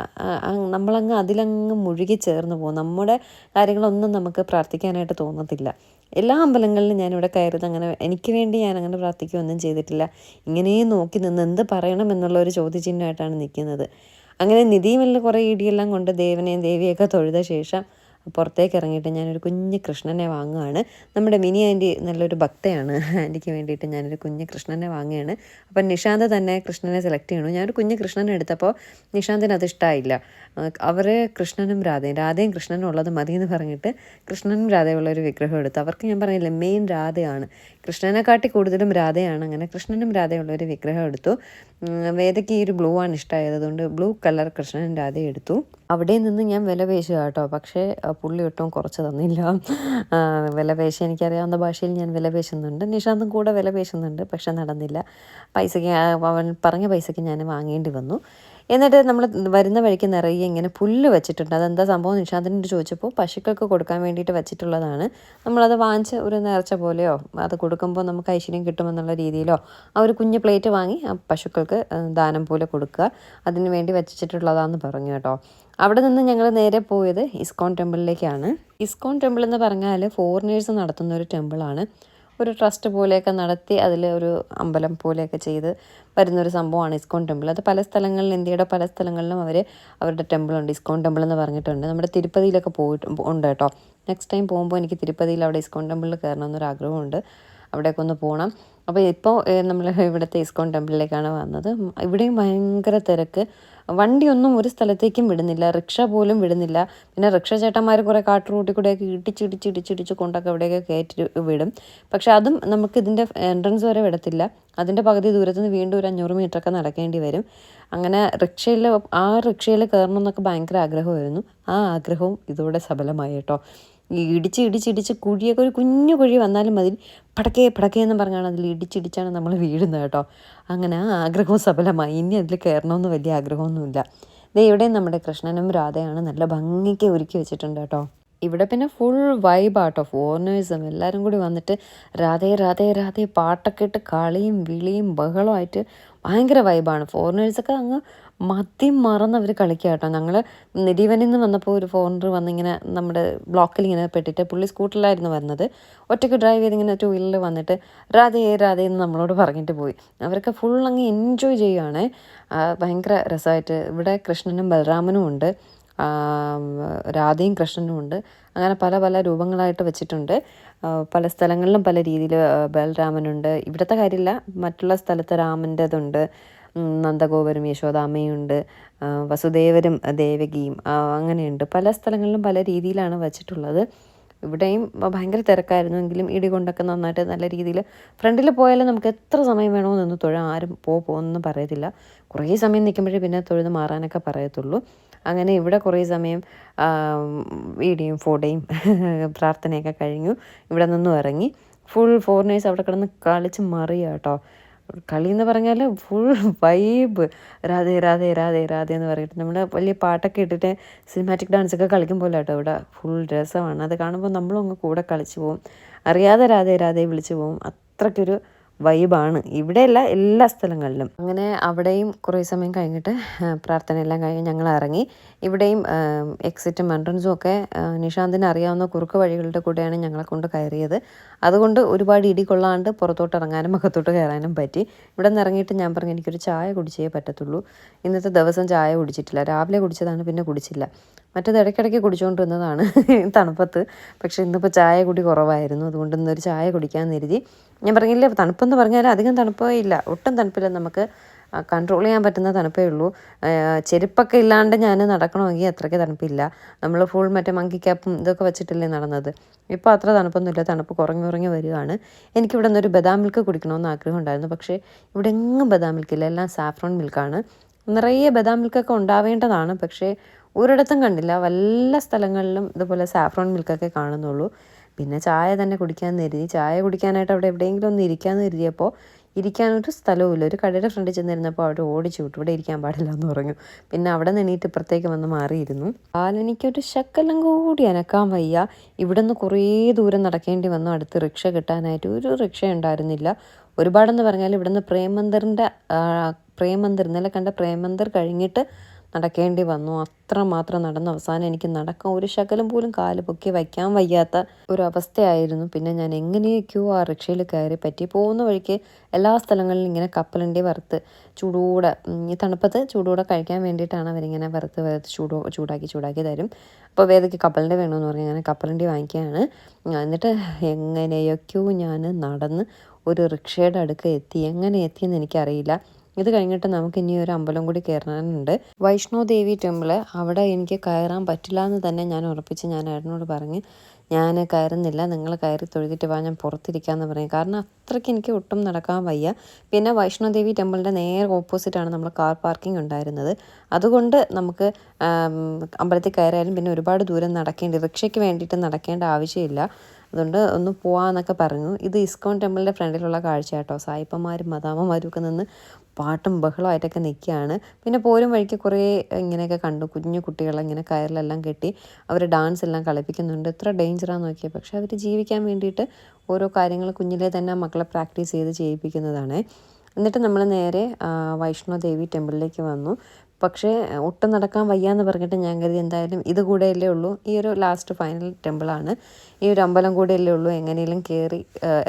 നമ്മളങ്ങ് അതിലങ്ങ് മുഴുകി ചേർന്ന് പോകും. നമ്മുടെ കാര്യങ്ങളൊന്നും നമുക്ക് പ്രാർത്ഥിക്കാനായിട്ട് തോന്നത്തില്ല. എല്ലാ അമ്പലങ്ങളിലും ഞാനിവിടെ കയറുന്നത് അങ്ങനെ എനിക്ക് വേണ്ടി ഞാൻ അങ്ങനെ പ്രാർത്ഥിക്കുകയൊന്നും ചെയ്തിട്ടില്ല. ഇങ്ങനെ നോക്കി നിന്ന് എന്ത് പറയണം എന്നുള്ള ഒരു ചോദ്യചിഹ്നമായിട്ടാണ് നിൽക്കുന്നത്. അങ്ങനെ നിധിയുമെല്ലാം കുറേ ഇടിയെല്ലാം കൊണ്ട് ദേവനെയും ദേവിയൊക്കെ തൊഴുത ശേഷം പുറത്തേക്ക് ഇറങ്ങിയിട്ട് ഞാനൊരു കുഞ്ഞ് കൃഷ്ണനെ വാങ്ങുകയാണ് നമ്മുടെ മിനി ആന്റി നല്ലൊരു ഭക്തയാണ്. ആന്റിക്ക് വേണ്ടിയിട്ട് ഞാനൊരു കുഞ്ഞ് കൃഷ്ണനെ വാങ്ങുകയാണ്. അപ്പം നിഷാന്ത് തന്നെ കൃഷ്ണനെ സെലക്ട് ചെയ്യണു ഞാനൊരു കുഞ്ഞ് കൃഷ്ണനെ എടുത്തപ്പോൾ നിഷാന്തിന് അത് ഇഷ്ടമായില്ല അവർ കൃഷ്ണനും രാധയും രാധയും കൃഷ്ണനും ഉള്ളത് മതി എന്ന് പറഞ്ഞിട്ട് കൃഷ്ണനും രാധയുള്ള ഒരു വിഗ്രഹം എടുത്തു. അവർക്ക് ഞാൻ പറഞ്ഞില്ല മെയിൻ രാധയാണ്. കൃഷ്ണനെക്കാട്ടി കൂടുതലും രാധയാണ്. അങ്ങനെ കൃഷ്ണനും രാധയുള്ള ഒരു വിഗ്രഹം എടുത്തു. വേദയ്ക്ക് ഈ ഒരു ബ്ലൂ ആണ് ഇഷ്ടമായത് അതുകൊണ്ട് ബ്ലൂ കളർ കൃഷ്ണനും രാധ എടുത്തു. അവിടെ നിന്ന് ഞാൻ വില പേശുക കേട്ടോ. പക്ഷേ പുള്ളി ഒട്ടും കുറച്ച് തന്നില്ല. വില പേശി എനിക്കറിയാവുന്ന ഭാഷയിൽ ഞാൻ വില പേശുന്നുണ്ട്. നിഷാന്തും കൂടെ വില പേശുന്നുണ്ട്. പക്ഷെ നടന്നില്ല. പൈസയ്ക്ക് അവൻ പറഞ്ഞ പൈസയ്ക്ക് ഞാൻ വാങ്ങേണ്ടി വന്നു. എന്നിട്ട് നമ്മൾ വരുന്ന വഴിക്ക് നിറയെ ഇങ്ങനെ പുല്ല് വെച്ചിട്ടുണ്ട്. അതെന്താ സംഭവം നിഷാന്തിനോട് ചോദിച്ചപ്പോൾ പശുക്കൾക്ക് കൊടുക്കാൻ വേണ്ടിയിട്ട് വെച്ചിട്ടുള്ളതാണ്. നമ്മളത് വാങ്ങിച്ച് ഒരു നേർച്ച പോലെയോ അത് കൊടുക്കുമ്പോൾ നമുക്ക് ഐശ്വര്യം കിട്ടുമെന്നുള്ള രീതിയിലോ ആ ഒരു കുഞ്ഞ് പ്ലേറ്റ് വാങ്ങി ആ പശുക്കൾക്ക് ദാനം പോലെ കൊടുക്കുക. അതിന് വേണ്ടി വെച്ചിട്ടുള്ളതാണെന്ന് പറഞ്ഞു കേട്ടോ. അവിടെ നിന്ന് ഞങ്ങൾ നേരെ പോയത് ഇസ്കോൺ ടെമ്പിളിലേക്കാണ്. ഇസ്കോൺ ടെമ്പിൾ എന്ന് പറഞ്ഞാൽ ഫോറിനേഴ്സ് നടത്തുന്ന ഒരു ടെമ്പിളാണ്. ഒരു ട്രസ്റ്റ് പോലെയൊക്കെ നടത്തി അതിൽ ഒരു അമ്പലം പോലെയൊക്കെ ചെയ്ത് വരുന്നൊരു സംഭവമാണ് ഇസ്കോൺ ടെമ്പിൾ. അത് പല സ്ഥലങ്ങളിലും ഇന്ത്യയുടെ പല സ്ഥലങ്ങളിലും അവർ അവരുടെ ടെമ്പിൾ ടെമ്പിളുണ്ട് ഇസ്കോൺ ടെമ്പിൾ എന്ന് പറഞ്ഞിട്ടുണ്ട്. നമ്മുടെ തിരുപ്പതിയിലൊക്കെ പോയിട്ട് ഉണ്ട് കേട്ടോ. നെക്സ്റ്റ് ടൈം പോകുമ്പോൾ എനിക്ക് തിരുപ്പതിയിൽ അവിടെ ഇസ്കോൺ ടെമ്പിളിൽ കയറണം അവിടേക്ക് ഒന്ന് പോകണം അപ്പോൾ ഇപ്പോൾ നമ്മൾ ഇവിടുത്തെ ഇസ്കോൺ ടെമ്പിളിലേക്കാണ് വന്നത്. ഇവിടെയും ഭയങ്കര തിരക്ക്. വണ്ടിയൊന്നും ഒരു സ്ഥലത്തേക്കും വിടുന്നില്ല. റിക്ഷ പോലും വിടുന്നില്ല. പിന്നെ റിക്ഷ ചേട്ടന്മാർ കുറേ കാട്ടുറൂട്ടിൽ കൂടെയൊക്കെ ഇടിച്ച് ഇടിച്ച് ഇടിച്ച് ഇടിച്ച് കൊണ്ടൊക്കെ ഇവിടെയൊക്കെ കയറ്റി വിടും. പക്ഷേ അതും നമുക്ക് ഇതിന്റെ എൻട്രൻസ് വരെ വിടത്തില്ല. അതിന്റെ പകുതി ദൂരത്ത് നിന്ന് വീണ്ടും ഒരു അഞ്ഞൂറ് മീറ്ററൊക്കെ നടക്കേണ്ടി വരും. അങ്ങനെ റിക്ഷയിൽ ആ റിക്ഷയിൽ കയറണം എന്നൊക്കെ ഭയങ്കര ആഗ്രഹമായിരുന്നു. ആ ആഗ്രഹവും ഇതോടെ സഫലമായി കേട്ടോ. ഇടിച്ച് ഇടിച്ചിടിച്ച് കുഴിയൊക്കെ ഒരു കുഞ്ഞു കുഴി വന്നാലും മതി പടക്കേ പടക്കേ എന്ന് പറഞ്ഞാണ് അതിൽ ഇടിച്ചിടിച്ചാണ് നമ്മൾ വീഴുന്നത് കേട്ടോ. അങ്ങനെ ആ ആഗ്രഹവും സഫലമായി. ഇനി അതിൽ കയറണമെന്ന് വലിയ ആഗ്രഹമൊന്നുമില്ല. ദേ ഇവിടെയും നമ്മുടെ കൃഷ്ണനും രാധയാണ് നല്ല ഭംഗിക്ക് ഒരുക്കി വെച്ചിട്ടുണ്ട് കേട്ടോ. ഇവിടെ പിന്നെ ഫുൾ വൈബാട്ടോ ഫോർണേഴ്സും എല്ലാവരും കൂടി വന്നിട്ട് രാധേ രാധേ രാധേ പാട്ടൊക്കെ ഇട്ട് കളിയും വിളിയും ബഹളമായിട്ട് ഭയങ്കര വൈബാണ് ഫോറിനേഴ്സൊക്കെ അങ്ങ് മതി മറന്ന് അവർ കളിക്കുക കേട്ടോ. ഞങ്ങൾ നിരീവനിൽ നിന്ന് വന്നപ്പോൾ ഒരു ഫോണർ വന്നിങ്ങനെ നമ്മുടെ ബ്ലോക്കിൽ ഇങ്ങനെ പെട്ടിട്ട് പുള്ളി സ്കൂട്ടറിലായിരുന്നു വരുന്നത്. ഒറ്റയ്ക്ക് ഡ്രൈവ് ചെയ്ത് ഇങ്ങനെ ടൂ വീലറിൽ വന്നിട്ട് രാധേ രാധേ എന്ന് നമ്മളോട് പറഞ്ഞിട്ട് പോയി. അവരൊക്കെ ഫുൾ അങ്ങ് എൻജോയ് ചെയ്യുകയാണ് ഭയങ്കര രസമായിട്ട്. ഇവിടെ കൃഷ്ണനും ബലരാമനും ഉണ്ട്. രാധയും കൃഷ്ണനും ഉണ്ട്. അങ്ങനെ പല പല രൂപങ്ങളായിട്ട് വെച്ചിട്ടുണ്ട്. പല സ്ഥലങ്ങളിലും പല രീതിയിൽ ബലരാമനുണ്ട് ഇവിടുത്തെ കാര്യമില്ല മറ്റുള്ള സ്ഥലത്ത് രാമന്റെതുണ്ട്. നന്ദഗോപരും യശോദാമ്മയും ഉണ്ട് ആ, വസുദേവരും ദേവകിയും അങ്ങനെയുണ്ട്. പല സ്ഥലങ്ങളിലും പല രീതിയിലാണ് വെച്ചിട്ടുള്ളത്. ഇവിടെയും ഭയങ്കര തിരക്കായിരുന്നു. എങ്കിലും ഇടി കൊണ്ടൊക്കെ നന്നായിട്ട് നല്ല രീതിയിൽ ഫ്രണ്ടിൽ പോയാലും നമുക്ക് എത്ര സമയം വേണോ നിന്ന് തൊഴാൻ ആരും പോ പോകുമെന്ന് പറയത്തില്ല. കുറേ സമയം നിൽക്കുമ്പോഴേ പിന്നെ തൊഴുത് മാറാനൊക്കെ പറയത്തുള്ളൂ. അങ്ങനെ ഇവിടെ കുറേ സമയം ഇടിയും ഫോട്ടോയും പ്രാർത്ഥനയൊക്കെ കഴിഞ്ഞു. ഇവിടെ നിന്നും ഇറങ്ങി. ഫുൾ ഫോറിനേഴ്സ് അവിടെ കിടന്ന് കളിച്ച് മറിയുക കേട്ടോ കളി എന്ന് പറഞ്ഞാൽ ഫുൾ വൈബ് രാധേ രാധേ രാധേ രാധേ എന്ന് പറഞ്ഞിട്ട് നമ്മൾ വലിയ പാട്ടൊക്കെ ഇട്ടിട്ട് സിനിമാറ്റിക് ഡാൻസ് ഒക്കെ കളിക്കുമ്പോൾ കേട്ടോ ഇവിടെ ഫുൾ രസമാണ്. അത് കാണുമ്പോൾ നമ്മളും അങ്ങ് കൂടെ കളിച്ചു പോവും. അറിയാതെ രാധേ രാധേ വിളിച്ചു പോവും. അത്രയ്ക്കൊരു വൈബാണ്. ഇവിടെയല്ല എല്ലാ സ്ഥലങ്ങളിലും. അങ്ങനെ അവിടെയും കുറേ സമയം കഴിഞ്ഞിട്ട് പ്രാർത്ഥന പ്രാർത്ഥനയെല്ലാം കഴിഞ്ഞ് ഞങ്ങൾ ഇറങ്ങി. ഇവിടെയും എക്സിറ്റും എൻട്രൻസും ഒക്കെ നിഷാന്തിന് അറിയാവുന്ന കുറുക്ക് വഴികളുടെ കൂടെയാണ് ഞങ്ങളെ കൊണ്ട് കയറിയത്. അതുകൊണ്ട് ഒരുപാട് ഇടി കൊള്ളാണ്ട് പുറത്തോട്ട് ഇറങ്ങാനും അകത്തോട്ട് കയറാനും പറ്റി. ഇവിടെ നിന്ന് ഇറങ്ങിയിട്ട് ഞാൻ പറഞ്ഞു എനിക്കൊരു ചായ കുടിച്ചേ പറ്റത്തുള്ളൂ. ഇന്നത്തെ ദിവസം ചായ കുടിച്ചിട്ടില്ല. രാവിലെ കുടിച്ചതാണ് പിന്നെ കുടിച്ചില്ല. മറ്റേത് ഇടയ്ക്കിടയ്ക്ക് കുടിച്ചുകൊണ്ടിരുന്നതാണ് തണുപ്പത്ത്. പക്ഷേ ഇന്നിപ്പോൾ ചായ കുടി കുറവായിരുന്നു. അതുകൊണ്ട് ഇന്നൊരു ചായ കുടിക്കാമെന്ന് കരുതി. ഞാൻ പറഞ്ഞില്ലേ തണുപ്പെന്ന് പറഞ്ഞാൽ അധികം തണുപ്പേ ഇല്ല. ഒട്ടും തണുപ്പില്ല നമുക്ക് കൺട്രോൾ ചെയ്യാൻ പറ്റുന്ന തണുപ്പേ ഉള്ളൂ. ചെരുപ്പൊക്കെ ഇല്ലാണ്ട് ഞാൻ നടക്കണമെങ്കിൽ അത്രയ്ക്ക് തണുപ്പില്ല. നമ്മൾ ഫുൾ മറ്റേ മങ്കി ക്യാപ്പും ഇതൊക്കെ വെച്ചിട്ടില്ലേ നടന്നത്. ഇപ്പോൾ അത്ര തണുപ്പൊന്നുമില്ല തണുപ്പ് കുറഞ്ഞു കുറഞ്ഞു വരികയാണ്. എനിക്കിവിടെ നിന്നൊരു ബദാം മിൽക്ക് കുടിക്കണമെന്ന് ആഗ്രഹം ഉണ്ടായിരുന്നു. പക്ഷേ ഇവിടെ എങ്ങും ബദാം മിൽക്കില്ല എല്ലാം സാഫ്രോൺ മിൽക്കാണ് നിറയെ ബദാം മിൽക്കൊക്കെ ഉണ്ടാവേണ്ടതാണ്. പക്ഷേ ഒരിടത്തും കണ്ടില്ല. വല്ല സ്ഥലങ്ങളിലും ഇതുപോലെ സാഫ്രോൺ മിൽക്കൊക്കെ കാണുന്നുള്ളൂ. പിന്നെ ചായ തന്നെ കുടിക്കാൻ കരുതി. ചായ കുടിക്കാനായിട്ട് അവിടെ എവിടെയെങ്കിലും ഒന്ന് ഇരിക്കാമെന്ന് കരുതിയപ്പോൾ ഇരിക്കാനൊരു സ്ഥലവുമില്ല. ഒരു കടയുടെ ഫ്രണ്ടിൽ ചെന്നിരുന്നപ്പോൾ അവിടെ ഓടിച്ചു വിട്ടു. ഇവിടെ ഇരിക്കാൻ പാടില്ല എന്ന് പറഞ്ഞു. പിന്നെ അവിടെ നിന്ന് എണീറ്റ് ഇപ്പുറത്തേക്ക് വന്ന് മാറിയിരുന്നു. കാലെനിക്കൊരു ശക്കലം കൂടി അനക്കാൻ വയ്യ. ഇവിടെ നിന്ന് കുറേ ദൂരം നടക്കേണ്ടി വന്നു. അടുത്ത് റിക്ഷ കിട്ടാനായിട്ട് ഒരു റിക്ഷ ഉണ്ടായിരുന്നില്ല. ഒരുപാടെന്ന് പറഞ്ഞാൽ ഇവിടുന്ന് പ്രേമന്ദറിന്റെ പ്രേമന്ദർ ഇന്നലെ കണ്ട പ്രേമന്ദർ കഴിഞ്ഞിട്ട് നടക്കേണ്ടി വന്നു. അത്ര മാത്രം നടന്ന അവസാനം എനിക്ക് നടക്കാൻ ഒരു ശകലം പോലും കാൽ പൊക്കി വയ്ക്കാൻ വയ്യാത്ത ഒരു അവസ്ഥയായിരുന്നു. പിന്നെ ഞാൻ എങ്ങനെയൊക്കെയോ ആ റിക്ഷയിൽ കയറി പറ്റി പോകുന്ന വഴിക്ക് എല്ലാ സ്ഥലങ്ങളിലും ഇങ്ങനെ കപ്പലിന്റെ വറുത്ത് ചൂടോടെ ഈ തണുപ്പത്ത് ചൂടോടെ കഴിക്കാൻ വേണ്ടിയിട്ടാണ് അവരിങ്ങനെ വറുത്ത് വറുത്ത് ചൂടോ ചൂടാക്കി ചൂടാക്കി തരും. അപ്പോൾ വേദയ്ക്ക് കപ്പലിന്റെ വേണമെന്ന് പറഞ്ഞ് ഞാൻ കപ്പലിന്റെ വാങ്ങിക്കുകയാണ്. എന്നിട്ട് എങ്ങനെയൊക്കെയോ ഞാൻ നടന്ന് ഒരു റിക്ഷയുടെ അടുക്ക എത്തി. എങ്ങനെ എത്തിയെന്ന് എനിക്കറിയില്ല. ഇത് കഴിഞ്ഞിട്ട് നമുക്ക് ഇനി ഒരു അമ്പലം കൂടി കയറാനുണ്ട് വൈഷ്ണോ ദേവി ടെമ്പിൾ. അവിടെ എനിക്ക് കയറാൻ പറ്റില്ല എന്ന് തന്നെ ഞാൻ ഉറപ്പിച്ച് ഞാൻ ഏട്ടനോട് പറഞ്ഞ് ഞാൻ കയറുന്നില്ല നിങ്ങൾ കയറി തൊഴുതിട്ട് വാ ഞാൻ പുറത്തിരിക്കാമെന്ന് പറയും കാരണം അത്രയ്ക്ക് എനിക്ക് ഒട്ടും നടക്കാൻ വയ്യ. പിന്നെ വൈഷ്ണോ ദേവി ടെമ്പിളിന്റെ നേരെ ഓപ്പോസിറ്റാണ് നമ്മൾ കാർ പാർക്കിംഗ് ഉണ്ടായിരുന്നത്. അതുകൊണ്ട് നമുക്ക് അമ്പലത്തിൽ കയറിയാലും പിന്നെ ഒരുപാട് ദൂരം നടക്കേണ്ടി റിക്ഷയ്ക്ക് വേണ്ടിയിട്ട് നടക്കേണ്ട ആവശ്യമില്ല. അതുകൊണ്ട് ഒന്ന് പോവാന്നൊക്കെ പറഞ്ഞു ഇത് ഇസ്കോൺ ടെമ്പിളിന്റെ ഫ്രണ്ടിലുള്ള കാഴ്ച കേട്ടോ സായിപ്പന്മാരും മദാമ്മമാരും ഒക്കെ നിന്ന് പാട്ടും ബഹളമായിട്ടൊക്കെ നിൽക്കുകയാണ്. പിന്നെ പോരും വഴിക്ക് കുറേ ഇങ്ങനെയൊക്കെ കണ്ടു. കുഞ്ഞു കുട്ടികളെ ഇങ്ങനെ കയറിലെല്ലാം കെട്ടി അവർ ഡാൻസ് എല്ലാം കളിപ്പിക്കുന്നുണ്ട്. എത്ര ഡേഞ്ചറാന്ന് നോക്കിയാൽ പക്ഷെ അവർ ജീവിക്കാൻ വേണ്ടിയിട്ട് ഓരോ കാര്യങ്ങൾ കുഞ്ഞിലെ തന്നെ മക്കളെ പ്രാക്ടീസ് ചെയ്ത് ചെയ്യിപ്പിക്കുന്നതാണ്. എന്നിട്ട് നമ്മൾ നേരെ വൈഷ്ണോ ദേവി ടെമ്പിളിലേക്ക് വന്നു. പക്ഷേ ഒട്ടും നടക്കാൻ വയ്യാന്ന് പറഞ്ഞിട്ട് ഞാൻ കരുതി എന്തായാലും ഇത് കൂടെയല്ലേ ഉള്ളൂ. ഈ ഒരു ലാസ്റ്റ് ഫൈനൽ ടെമ്പിളാണ് ഈ ഒരു അമ്പലം കൂടെയല്ലേ ഉള്ളൂ. എങ്ങനെയെങ്കിലും കയറി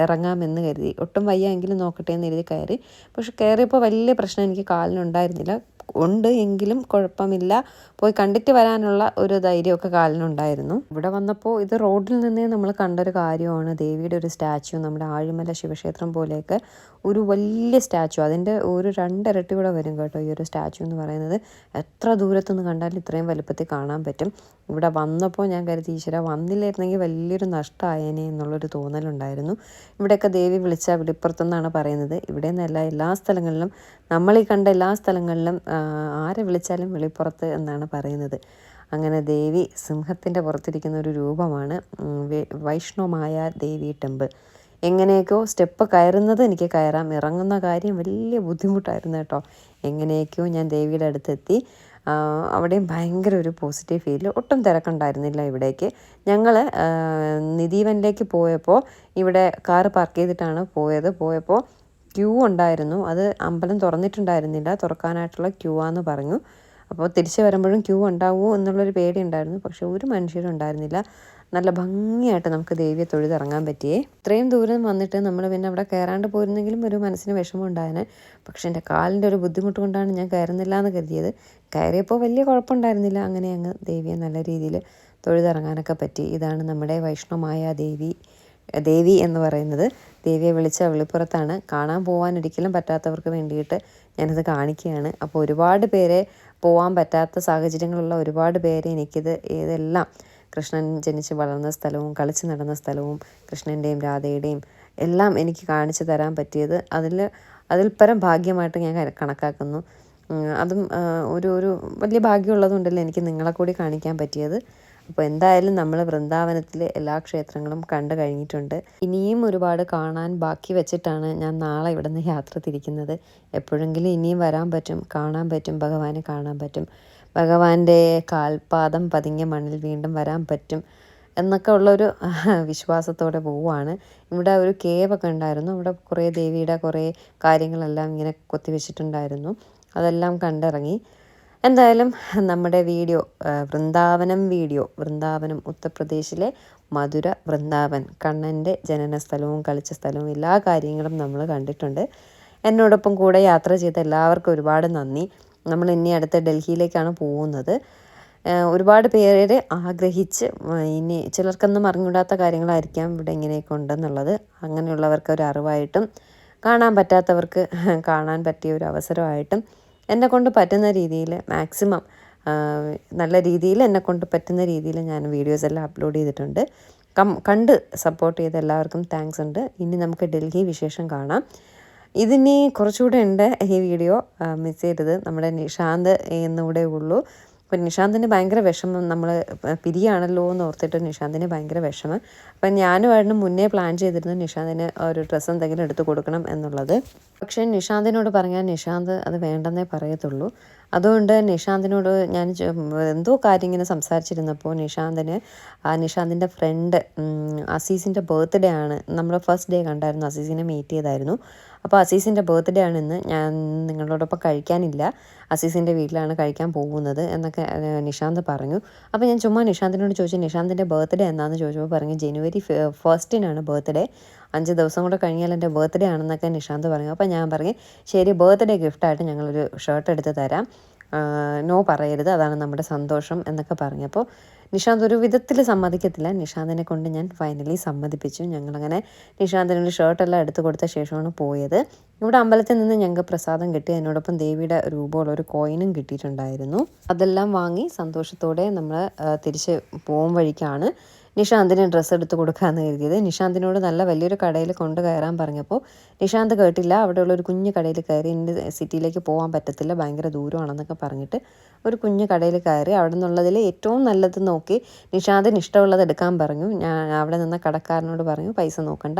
ഇറങ്ങാമെന്ന് കരുതി. ഒട്ടും വയ്യ എങ്കിലും നോക്കട്ടെ എന്ന് കരുതി കയറി. പക്ഷെ കയറിയപ്പോൾ വലിയ പ്രശ്നം എനിക്ക് കാലിനുണ്ടായിരുന്നില്ല ഉണ്ട് എങ്കിലും കുഴപ്പമില്ല. പോയി കണ്ടിട്ട് വരാനുള്ള ഒരു ധൈര്യമൊക്കെ കാലിനുണ്ടായിരുന്നു. ഇവിടെ വന്നപ്പോൾ ഇത് റോഡിൽ നിന്നേ നമ്മൾ കണ്ടൊരു കാര്യമാണ്. ദേവിയുടെ ഒരു സ്റ്റാച്ചു നമ്മുടെ ആഴിമല ശിവക്ഷേത്രം പോലെയൊക്കെ ഒരു വലിയ സ്റ്റാച്ചു അതിന്റെ ഒരു രണ്ടിരട്ടി കൂടെ വരും കേട്ടോ ഈ ഒരു സ്റ്റാച്ചു എന്ന് പറയുന്നത്. എത്ര ദൂരത്തുനിന്ന് കണ്ടാലും ഇത്രയും വലുപ്പത്തിൽ കാണാൻ പറ്റും. ഇവിടെ വന്നപ്പോൾ ഞാൻ കരുതി ഈശ്വര വന്നില്ലായിരുന്നെങ്കിൽ വലിയൊരു നഷ്ടമായേനെ എന്നുള്ളൊരു തോന്നലുണ്ടായിരുന്നു. ഇവിടെയൊക്കെ ദേവി വിളിച്ച വിളിപ്പുറത്തെന്നാണ് പറയുന്നത്. ഇവിടെ നിന്നല്ല എല്ലാ സ്ഥലങ്ങളിലും നമ്മൾ ഈ കണ്ട എല്ലാ സ്ഥലങ്ങളിലും ആരെ വിളിച്ചാലും വെളിപ്പുറത്ത് എന്നാണ് പറയുന്നത്. അങ്ങനെ ദേവി സിംഹത്തിന്റെ പുറത്തിരിക്കുന്ന ഒരു രൂപമാണ് വൈഷ്ണവമായ ദേവി ടെമ്പിൾ. എങ്ങനെയൊക്കെയോ സ്റ്റെപ്പ് കയറുന്നത് എനിക്ക് കയറാം. ഇറങ്ങുന്ന കാര്യം വലിയ ബുദ്ധിമുട്ടായിരുന്നു കേട്ടോ. എങ്ങനെയൊക്കെയോ ഞാൻ ദേവിയുടെ അടുത്തെത്തി. അവിടെയും ഭയങ്കര ഒരു പോസിറ്റീവ് ഫീൽ ഒട്ടും തിരക്കുണ്ടായിരുന്നില്ല ഇവിടേക്ക്. ഞങ്ങൾ നിധീവനിലേക്ക് പോയപ്പോൾ ഇവിടെ കാറ് പാർക്ക് ചെയ്തിട്ടാണ് പോയത്. പോയപ്പോൾ ക്യൂ ഉണ്ടായിരുന്നു. അത് അമ്പലം തുറന്നിട്ടുണ്ടായിരുന്നില്ല. തുറക്കാനായിട്ടുള്ള ക്യൂ ആന്ന് പറഞ്ഞു. അപ്പോൾ തിരിച്ചു വരുമ്പോഴും ക്യൂ ഉണ്ടാവുമോ എന്നുള്ളൊരു പേടി ഉണ്ടായിരുന്നു. പക്ഷെ ഒരു മനുഷ്യരും ഉണ്ടായിരുന്നില്ല. നല്ല ഭംഗിയായിട്ട് നമുക്ക് ദേവിയെ തൊഴുതിറങ്ങാൻ പറ്റിയേ. ഇത്രയും ദൂരം വന്നിട്ട് നമ്മൾ പിന്നെ അവിടെ കയറാണ്ട് പോയിരുന്നെങ്കിലും ഒരു മനസ്സിന് വിഷമം ഉണ്ടായിരുന്നു പക്ഷെ എന്റെ കാലിന്റെ ഒരു ബുദ്ധിമുട്ട് കൊണ്ടാണ് ഞാൻ കയറുന്നില്ല എന്ന് കരുതിയത്. കയറിയപ്പോൾ വലിയ കുഴപ്പമുണ്ടായിരുന്നില്ല. അങ്ങനെ അങ്ങ് ദേവിയെ നല്ല രീതിയിൽ തൊഴുതിറങ്ങാനൊക്കെ പറ്റി. ഇതാണ് നമ്മുടെ വൈഷ്ണവമായ ദേവി. ദേവി എന്ന് പറയുന്നത്. ദേവിയെ വിളിച്ച വെളിപ്പുറത്താണ് കാണാൻ പോകാൻ ഒരിക്കലും പറ്റാത്തവർക്ക് വേണ്ടിയിട്ട് ഞാനത് കാണിക്കുകയാണ്. അപ്പോൾ ഒരുപാട് പേരെ പോകാൻ പറ്റാത്ത സാഹചര്യങ്ങളുള്ള ഒരുപാട് പേരെ എനിക്കിത് ഇതെല്ലാം കൃഷ്ണൻ ജനിച്ച് വളർന്ന സ്ഥലവും കളിച്ച് നടന്ന സ്ഥലവും കൃഷ്ണന്റെയും രാധയുടെയും എല്ലാം എനിക്ക് കാണിച്ചു തരാൻ പറ്റിയത് അതിൽ അതിൽ പരം ഭാഗ്യമായിട്ട് ഞാൻ കണക്കാക്കുന്നു. അതും ഒരു ഒരു വലിയ ഭാഗ്യമുള്ളതുകൊണ്ടല്ലേ എനിക്ക് നിങ്ങളെ കൂടി കാണിക്കാൻ പറ്റിയത്. അപ്പോൾ എന്തായാലും നമ്മൾ വൃന്ദാവനത്തിലെ എല്ലാ ക്ഷേത്രങ്ങളും കണ്ടു കഴിഞ്ഞിട്ടുണ്ട്. ഇനിയും ഒരുപാട് കാണാൻ ബാക്കി വെച്ചിട്ടാണ് ഞാൻ നാളെ ഇവിടെ നിന്ന് യാത്ര തിരിക്കുന്നത്. എപ്പോഴെങ്കിലും ഇനിയും വരാൻ പറ്റും കാണാൻ പറ്റും ഭഗവാനെ കാണാൻ പറ്റും. ഭഗവാന്റെ കാൽപാദം പതിങ്ങിയ മണ്ണിൽ വീണ്ടും വരാൻ പറ്റും എന്നൊക്കെ ഉള്ളൊരു വിശ്വാസത്തോടെ പോവുകയാണ്. ഇവിടെ ഒരു കേവൊക്കെ ഉണ്ടായിരുന്നു. ഇവിടെ കുറേ ദേവിയുടെ കുറേ കാര്യങ്ങളെല്ലാം ഇങ്ങനെ കൊത്തിവെച്ചിട്ടുണ്ടായിരുന്നു. അതെല്ലാം കണ്ടിറങ്ങി. എന്തായാലും നമ്മുടെ വീഡിയോ വൃന്ദാവനം വീഡിയോ വൃന്ദാവനം ഉത്തർപ്രദേശിലെ മധുര വൃന്ദാവൻ കണ്ണന്റെ ജനന സ്ഥലവും കളിച്ച സ്ഥലവും എല്ലാ കാര്യങ്ങളും നമ്മൾ കണ്ടിട്ടുണ്ട്. എന്നോടൊപ്പം കൂടെ യാത്ര ചെയ്ത എല്ലാവർക്കും ഒരുപാട് നന്ദി. നമ്മൾ ഇനി അടുത്ത ഡൽഹിയിലേക്കാണ് പോകുന്നത്. ഒരുപാട് പേരെ ആഗ്രഹിച്ച് ഇനി ചിലർക്കൊന്നും അറിഞ്ഞൂടാത്ത കാര്യങ്ങളായിരിക്കാം ഇവിടെ ഇങ്ങനെയൊക്കെ ഉണ്ടെന്നുള്ളത്. അങ്ങനെയുള്ളവർക്ക് ഒരു അറിവായിട്ടും കാണാൻ പറ്റാത്തവർക്ക് കാണാൻ പറ്റിയ ഒരു അവസരമായിട്ടും എന്നെ കൊണ്ട് പറ്റുന്ന രീതിയിൽ മാക്സിമം നല്ല രീതിയിൽ എന്നെ കൊണ്ട് പറ്റുന്ന രീതിയിൽ ഞാൻ വീഡിയോസ് എല്ലാം അപ്ലോഡ് ചെയ്തിട്ടുണ്ട്. കം കണ്ട് സപ്പോർട്ട് ചെയ്ത എല്ലാവർക്കും താങ്ക്സ് ഉണ്ട്. ഇനി നമുക്ക് ഡൽഹി വിശേഷം കാണാം. ഇതിനി കുറച്ചുകൂടെ ഉണ്ട് ഈ വീഡിയോ മിസ് ചെയ്തത് നമ്മുടെ നിഷാന്ത് എന്നുകൂടെ ഉള്ളൂ. അപ്പം നിഷാന്തിന് ഭയങ്കര വിഷമം. നമ്മൾ പിരിയാണല്ലോ എന്ന് ഓർത്തിട്ട് നിഷാന്തിന് ഭയങ്കര വിഷമം. അപ്പം ഞാനുമായിരുന്നു മുന്നേ പ്ലാൻ ചെയ്തിരുന്നു നിഷാന്തിന് ഒരു ഡ്രസ്സ് എന്തെങ്കിലും എടുത്തു കൊടുക്കണം എന്നുള്ളത്. പക്ഷേ നിഷാന്തിനോട് പറഞ്ഞാൽ നിഷാന്ത് അത് വേണ്ടെന്നേ പറയത്തുള്ളൂ. അതുകൊണ്ട് നിഷാന്തിനോട് ഞാൻ എന്തോ കാര്യം ഇങ്ങനെ സംസാരിച്ചിരുന്നപ്പോൾ നിഷാന്തിന് നിഷാന്തിന്റെ ഫ്രണ്ട് അസീസിന്റെ ബർത്ത്ഡേ ആണ്. നമ്മൾ ഫസ്റ്റ് ഡേ കണ്ടായിരുന്നു അസീസിനെ മീറ്റ് ചെയ്തായിരുന്നു. അപ്പോൾ അസീസിന്റെ ബർത്ത്ഡേ ആണ് ഇന്ന്. ഞാൻ നിങ്ങളോടൊപ്പം കഴിക്കാനില്ല. അസീസിന്റെ വീട്ടിലാണ് കഴിക്കാൻ പോകുന്നത് എന്നൊക്കെ നിഷാന്ത് പറഞ്ഞു. അപ്പോൾ ഞാൻ ചുമ്മാ നിഷാന്തിനോട് ചോദിച്ചു നിഷാന്തിന്റെ ബർത്ത്ഡേ എന്താണെന്ന് ചോദിച്ചപ്പോൾ പറഞ്ഞു ജനുവരി ഫസ്റ്റിനാണ് ബർത്ത്ഡേ അഞ്ച് ദിവസം കൂടെ കഴിഞ്ഞാൽ എന്റെ ബർത്ത്ഡേ ആണെന്നൊക്കെ നിഷാന്ത് പറഞ്ഞു. അപ്പോൾ ഞാൻ പറഞ്ഞു ശരി ബർത്ത്ഡേ ഗിഫ്റ്റായിട്ട് ഞങ്ങളൊരു ഷർട്ട് എടുത്ത് തരാം. നോ പറയരുത് അതാണ് നമ്മുടെ സന്തോഷം എന്നൊക്കെ പറഞ്ഞപ്പോൾ നിഷാന്ത് ഒരു വിധത്തിൽ സമ്മതിക്കത്തില്ല. നിഷാന്തിനെ കൊണ്ട് ഞാൻ ഫൈനലി സമ്മതിപ്പിച്ചു. ഞങ്ങളങ്ങനെ നിഷാന്തിനൊരു ഷർട്ടെല്ലാം എടുത്തു കൊടുത്ത ശേഷമാണ് പോയത്. ഇവിടെ അമ്പലത്തിൽ നിന്ന് ഞങ്ങൾക്ക് പ്രസാദം കിട്ടി. അതിനോടൊപ്പം ദേവിയുടെ രൂപമുള്ള ഒരു കോയിനും കിട്ടിയിട്ടുണ്ടായിരുന്നു. അതെല്ലാം വാങ്ങി സന്തോഷത്തോടെ നമ്മൾ തിരിച്ച് പോകും വഴിക്കാണ്. നിഷാന്തിന് ഡ്രസ്സ് എടുത്ത് കൊടുക്കാമെന്ന് കരുതിയത്. നിഷാന്തിനോട് നല്ല വലിയൊരു കടയിൽ കൊണ്ട് കയറാൻ പറഞ്ഞപ്പോൾ നിഷാന്ത് കേട്ടില്ല. അവിടെയുള്ള ഒരു കുഞ്ഞു കടയിൽ കയറി ഇന്ന് സിറ്റിയിലേക്ക് പോകാൻ പറ്റത്തില്ല ഭയങ്കര ദൂരമാണെന്നൊക്കെ പറഞ്ഞിട്ട് ഒരു കുഞ്ഞു കടയിൽ കയറി അവിടെ നിന്നുള്ളതിൽ ഏറ്റവും നല്ലത് നോക്കി നിഷാന്തിന് ഇഷ്ടമുള്ളത് എടുക്കാൻ പറഞ്ഞു. ഞാൻ അവിടെ നിന്ന കടക്കാരനോട് പറഞ്ഞു പൈസ നോക്കണ്ട.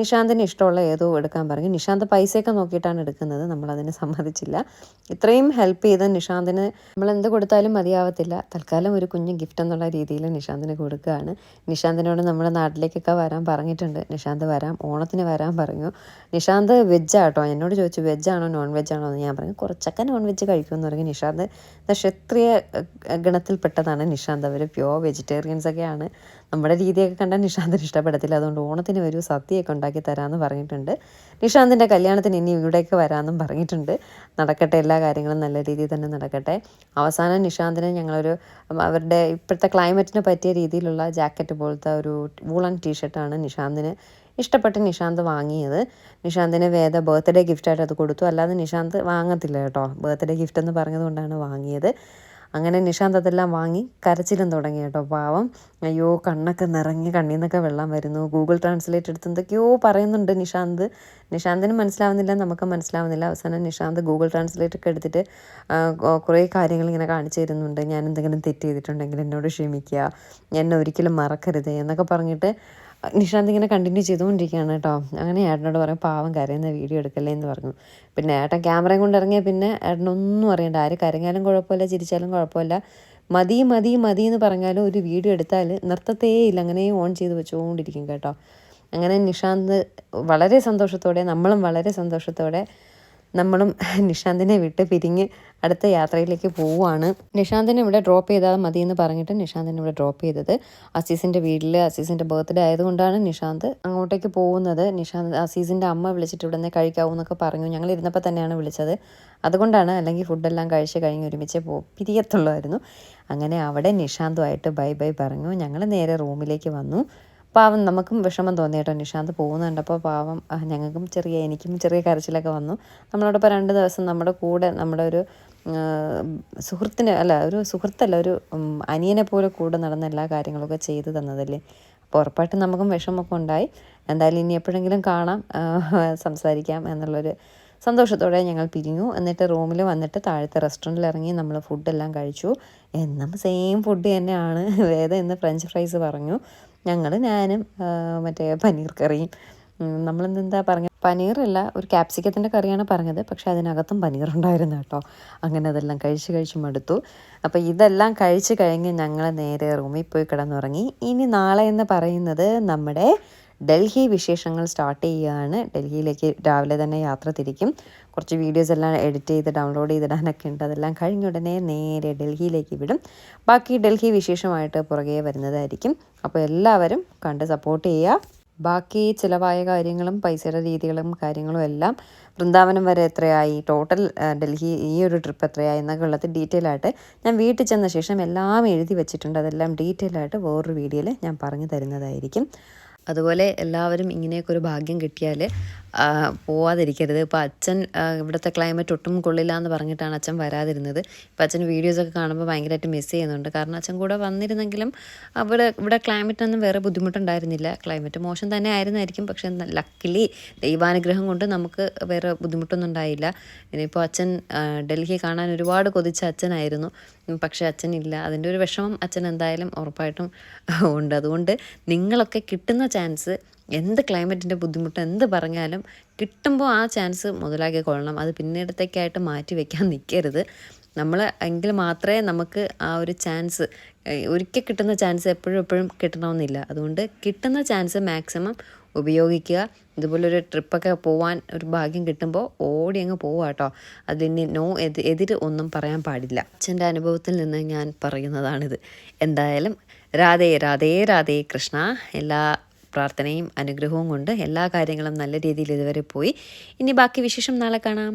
നിഷാന്തിന് ഇഷ്ടമുള്ള ഏതോ എടുക്കാൻ പറഞ്ഞു. നിഷാന്ത് പൈസയൊക്കെ നോക്കിയിട്ടാണ് എടുക്കുന്നത്. നമ്മളതിന് സമ്മതിച്ചില്ല. ഇത്രയും ഹെൽപ്പ് ചെയ്ത് നിഷാന്തിന് നമ്മൾ എന്ത് കൊടുത്താലും മതിയാവത്തില്ല. തൽക്കാലം ഒരു കുഞ്ഞു ഗിഫ്റ്റ് എന്നുള്ള രീതിയിൽ നിഷാന്തിന് കൊടുക്കുകയാണ്. നിഷാന്തിനോട് നമ്മുടെ നാട്ടിലേക്കൊക്കെ വരാൻ പറഞ്ഞിട്ടുണ്ട്. നിഷാന്ത് വരാം ഓണത്തിന് വരാൻ പറഞ്ഞു. നിഷാന്ത് വെജാട്ടോ എന്നോട് ചോദിച്ചു വെജാണോ നോൺ വെജാണോ എന്ന് ഞാൻ പറഞ്ഞു കുറച്ചൊക്കെ നോൺ വെജ് കഴിക്കുമെന്ന് പറഞ്ഞു. നിഷാന്ത് ക്ഷത്രിയ ഗണത്തിൽപ്പെട്ടതാണ് നിഷാന്ത്. അവർ പ്യോർ വെജിറ്റേറിയൻസ് ഒക്കെയാണ്. നമ്മുടെ രീതിയൊക്കെ കണ്ടാൽ നിഷാന്തിന് ഇഷ്ടപ്പെടത്തില്ല. അതുകൊണ്ട് ഓണത്തിന് ഒരു സദ്യയൊക്കെ ഉണ്ടാക്കി തരാമെന്ന് പറഞ്ഞിട്ടുണ്ട്. നിഷാന്തിന്റെ കല്യാണത്തിന് ഇനി ഇവിടേക്ക് വരാമെന്നും പറഞ്ഞിട്ടുണ്ട്. നടക്കട്ടെ എല്ലാ കാര്യങ്ങളും നല്ല രീതിയിൽ തന്നെ നടക്കട്ടെ. അവസാനം നിഷാന്തിന് ഞങ്ങളൊരു അവരുടെ ഇപ്പോഴത്തെ ക്ലൈമറ്റിന് പറ്റിയ രീതിയിലുള്ള ജാക്കറ്റ് പോലത്തെ ഒരു വൂളൻ ടീഷർട്ടാണ് നിഷാന്തിന് ഇഷ്ടപ്പെട്ട് നിഷാന്ത് വാങ്ങിയത്. നിഷാന്തിന് വേദ ബർത്ത്ഡേ ഗിഫ്റ്റായിട്ട് അത് കൊടുത്തു. അല്ലാതെ നിഷാന്ത് വാങ്ങത്തില്ല കേട്ടോ. ബർത്ത്ഡേ ഗിഫ്റ്റ് എന്ന് പറഞ്ഞതുകൊണ്ടാണ് വാങ്ങിയത്. അങ്ങനെ നിഷാന്ത് അതെല്ലാം വാങ്ങി കരച്ചിലും തുടങ്ങി കേട്ടോ. പാവം. അയ്യോ കണ്ണൊക്കെ നിറങ്ങി കണ്ണിൽ നിന്നൊക്കെ വെള്ളം വരുന്നു. ഗൂഗിൾ ട്രാൻസ്ലേറ്റ് എടുത്ത് എന്തൊക്കെയോ പറയുന്നുണ്ട് നിഷാന്ത്. നിഷാന്തിന് മനസ്സിലാവുന്നില്ല നമുക്ക് മനസ്സിലാവുന്നില്ല. അവസാനം നിഷാന്ത് ഗൂഗിൾ ട്രാൻസ്ലേറ്റ് ഒക്കെ എടുത്തിട്ട് കുറേ കാര്യങ്ങൾ ഇങ്ങനെ കാണിച്ചു തരുന്നുണ്ട്. ഞാൻ എന്തെങ്കിലും തെറ്റ് ചെയ്തിട്ടുണ്ടെങ്കിൽ എന്നോട് ക്ഷമിക്കുക. എന്നെ ഒരിക്കലും മറക്കരുത് എന്നൊക്കെ പറഞ്ഞിട്ട് നിഷാന്ത് ഇങ്ങനെ കണ്ടിന്യൂ ചെയ്തുകൊണ്ടിരിക്കുകയാണ് കേട്ടോ. അങ്ങനെ ഏട്ടനോട് പറയും പാവം കരയുന്ന വീഡിയോ എടുക്കല്ലേ എന്ന് പറഞ്ഞു. പിന്നെ ഏട്ടൻ ക്യാമറയും കൊണ്ട് ഇറങ്ങിയ പിന്നെ ഏട്ടനൊന്നും അറിയണ്ട. ആര് കരഞ്ഞാലും കുഴപ്പമില്ല ചിരിച്ചാലും കുഴപ്പമില്ല. മതി മതി മതി എന്ന് പറഞ്ഞാലും ഒരു വീഡിയോ എടുത്താൽ നിർത്തത്തേ ഇല്ല. അങ്ങനെ ഓൺ ചെയ്ത് വെച്ചുകൊണ്ടിരിക്കും കേട്ടോ. അങ്ങനെ നിഷാന്ത് വളരെ സന്തോഷത്തോടെ നമ്മളും വളരെ സന്തോഷത്തോടെ നമ്മളും നിഷാന്തിനെ വിട്ട് പിരിഞ്ഞ് അടുത്ത യാത്രയിലേക്ക് പോവുകയാണ്. നിഷാന്തിനെ ഇവിടെ ഡ്രോപ്പ് ചെയ്താൽ മതി എന്ന് പറഞ്ഞിട്ട് നിഷാന്തിനെ ഇവിടെ ഡ്രോപ്പ് ചെയ്തത്. അസീസിന്റെ വീട്ടിൽ അസീസിന്റെ ബർത്ത്ഡേ ആയതുകൊണ്ടാണ് നിഷാന്ത് അങ്ങോട്ടേക്ക് പോകുന്നത്. നിഷാന്ത് അസീസിന്റെ അമ്മ വിളിച്ചിട്ട് ഇവിടെ നിന്ന് കഴിക്കാവൂ എന്നൊക്കെ പറഞ്ഞു. ഞങ്ങൾ ഇരുന്നപ്പോൾ തന്നെയാണ് വിളിച്ചത്. അതുകൊണ്ടാണ് അല്ലെങ്കിൽ ഫുഡെല്ലാം കഴിച്ച് കഴിഞ്ഞ് ഒരുമിച്ച് പോ പിരിയത്തുള്ളായിരുന്നു. അങ്ങനെ അവിടെ നിഷാന്തുമായിട്ട് ബൈ ബൈ പറഞ്ഞു. ഞങ്ങൾ നേരെ റൂമിലേക്ക് വന്നു. പാവം നമുക്കും വിഷമം തോന്നി കേട്ടോ നിഷാന്ത് പോകുന്നുണ്ടപ്പോൾ പാവം ഞങ്ങൾക്കും ചെറിയ എനിക്കും ചെറിയ കരച്ചിലൊക്കെ വന്നു. നമ്മളോടൊപ്പം രണ്ട് ദിവസം നമ്മുടെ കൂടെ നമ്മുടെ ഒരു സുഹൃത്തിന് അല്ല ഒരു സുഹൃത്തല്ല ഒരു അനിയനെ പോലെ കൂടെ നടന്ന എല്ലാ കാര്യങ്ങളൊക്കെ ചെയ്തു തന്നതല്ലേ? അപ്പോൾ ഉറപ്പായിട്ടും നമുക്കും വിഷമമൊക്കെ ഉണ്ടായി. എന്തായാലും ഇനി എപ്പോഴെങ്കിലും കാണാം സംസാരിക്കാം എന്നുള്ളൊരു സന്തോഷത്തോടെ ഞങ്ങൾ പിരിഞ്ഞു. എന്നിട്ട് റൂമിൽ വന്നിട്ട് താഴത്തെ റെസ്റ്റോറന്റിൽ ഇറങ്ങി നമ്മൾ ഫുഡെല്ലാം കഴിച്ചു. എന്നും സെയിം ഫുഡ് തന്നെയാണ്. വേദ ഇന്ന് ഫ്രഞ്ച് ഫ്രൈസ് പറഞ്ഞു. ഞങ്ങൾ ഞാനും മറ്റേ പനീർ കറിയും. നമ്മളെന്താ പറഞ്ഞ പനീറല്ല ഒരു ക്യാപ്സിക്കത്തിന്റെ കറിയാണ് പറഞ്ഞത്. പക്ഷേ അതിനകത്തും പനീർ ഉണ്ടായിരുന്നു കേട്ടോ. അങ്ങനെ അതെല്ലാം കഴിച്ച് കഴിച്ച് മടുത്തു. അപ്പോൾ ഇതെല്ലാം കഴിച്ച് കഴിഞ്ഞ് ഞങ്ങൾ നേരെ റൂമിൽ പോയി കിടന്നുറങ്ങി. ഇനി നാളെ എന്ന് പറയുന്നത് നമ്മുടെ ഡൽഹി വിശേഷങ്ങൾ സ്റ്റാർട്ട് ചെയ്യുകയാണ്. ഡൽഹിയിലേക്ക് രാവിലെ തന്നെ യാത്ര തിരിക്കും. കുറച്ച് വീഡിയോസ് എല്ലാം എഡിറ്റ് ചെയ്ത് ഡൗൺലോഡ് ചെയ്തിടാനൊക്കെ ഉണ്ട്. അതെല്ലാം കഴിഞ്ഞ ഉടനെ നേരെ ഡൽഹിയിലേക്ക് വിടും. ബാക്കി ഡൽഹി വിശേഷമായിട്ട് പുറകെ വരുന്നതായിരിക്കും. അപ്പോൾ എല്ലാവരും കണ്ട് സപ്പോർട്ട് ചെയ്യുക. ബാക്കി ചിലവായ കാര്യങ്ങളും പൈസയുടെ രീതികളും കാര്യങ്ങളും എല്ലാം വൃന്ദാവനം വരെ എത്രയായി? ടോട്ടൽ ഡൽഹി ഈ ഒരു ട്രിപ്പ് എത്രയായി എന്നൊക്കെ ഉള്ളത് ഡീറ്റെയിൽ ആയിട്ട് ഞാൻ വീട്ടിൽ ചെന്ന ശേഷം എല്ലാം എഴുതി വെച്ചിട്ടുണ്ട്. അതെല്ലാം ഡീറ്റെയിൽ ആയിട്ട് വേറൊരു വീഡിയോയിൽ ഞാൻ പറഞ്ഞു തരുന്നതായിരിക്കും. അതുപോലെ എല്ലാവരും ഇങ്ങനെയൊക്കെ ഒരു ഭാഗ്യം കിട്ടിയാൽ പോവാതിരിക്കരുത്. ഇപ്പോൾ അച്ഛൻ ഇവിടുത്തെ ക്ലൈമറ്റ് ഒട്ടും കൊള്ളില്ല എന്ന് പറഞ്ഞിട്ടാണ് അച്ഛൻ വരാതിരുന്നത്. ഇപ്പം അച്ഛൻ വീഡിയോസൊക്കെ കാണുമ്പോൾ ഭയങ്കരമായിട്ട് മിസ് ചെയ്യുന്നുണ്ട്. കാരണം അച്ഛൻ കൂടെ വന്നിരുന്നെങ്കിലും അവിടെ ഇവിടെ ക്ലൈമറ്റിനൊന്നും വേറെ ബുദ്ധിമുട്ടുണ്ടായിരുന്നില്ല. ക്ലൈമറ്റ് മോശം തന്നെ ആയിരുന്നായിരിക്കും. പക്ഷെ ലക്കിലി ദൈവാനുഗ്രഹം കൊണ്ട് നമുക്ക് വേറെ ബുദ്ധിമുട്ടൊന്നും ഉണ്ടായില്ല. ഇനിയിപ്പോൾ അച്ഛൻ ഡൽഹി കാണാൻ ഒരുപാട് കൊതിച്ച അച്ഛനായിരുന്നു. പക്ഷേ അച്ഛനില്ല. അതിന്റെ ഒരു വിഷമം അച്ഛൻ എന്തായാലും ഉറപ്പായിട്ടും ഉണ്ട്. അതുകൊണ്ട് നിങ്ങളൊക്കെ കിട്ടുന്ന ചാൻസ് എന്ത് ക്ലൈമറ്റിന്റെ ബുദ്ധിമുട്ട് എന്ത് പറഞ്ഞാലും കിട്ടുമ്പോൾ ആ ചാൻസ് മുതലാക്കി കൊള്ളണം. അത് പിന്നീടത്തേക്കായിട്ട് മാറ്റി വെക്കാൻ നിൽക്കരുത് നമ്മൾ എങ്കിൽ മാത്രമേ നമുക്ക് ആ ഒരു ചാൻസ് ഒരിക്കൽ കിട്ടുന്ന ചാൻസ് എപ്പോഴും എപ്പോഴും കിട്ടണമെന്നില്ല. അതുകൊണ്ട് കിട്ടുന്ന ചാൻസ് മാക്സിമം ഉപയോഗിക്കുക. ഇതുപോലൊരു ട്രിപ്പൊക്കെ പോവാൻ ഒരു ഭാഗ്യം കിട്ടുമ്പോൾ ഓടി അങ്ങ് പോവുക കേട്ടോ. അതിന് നോ എതി എതിര് ഒന്നും പറയാൻ പാടില്ല. അച്ഛന്റെ അനുഭവത്തിൽ നിന്ന് ഞാൻ പറയുന്നതാണിത്. എന്തായാലും രാധേ രാധേ രാധേ കൃഷ്ണ. എല്ലാ പ്രാർത്ഥനയും അനുഗ്രഹവും കൊണ്ട് എല്ലാ കാര്യങ്ങളും നല്ല രീതിയിൽ ഇതുവരെ പോയി. ഇനി ബാക്കി വിശേഷം നാളെ കാണാം.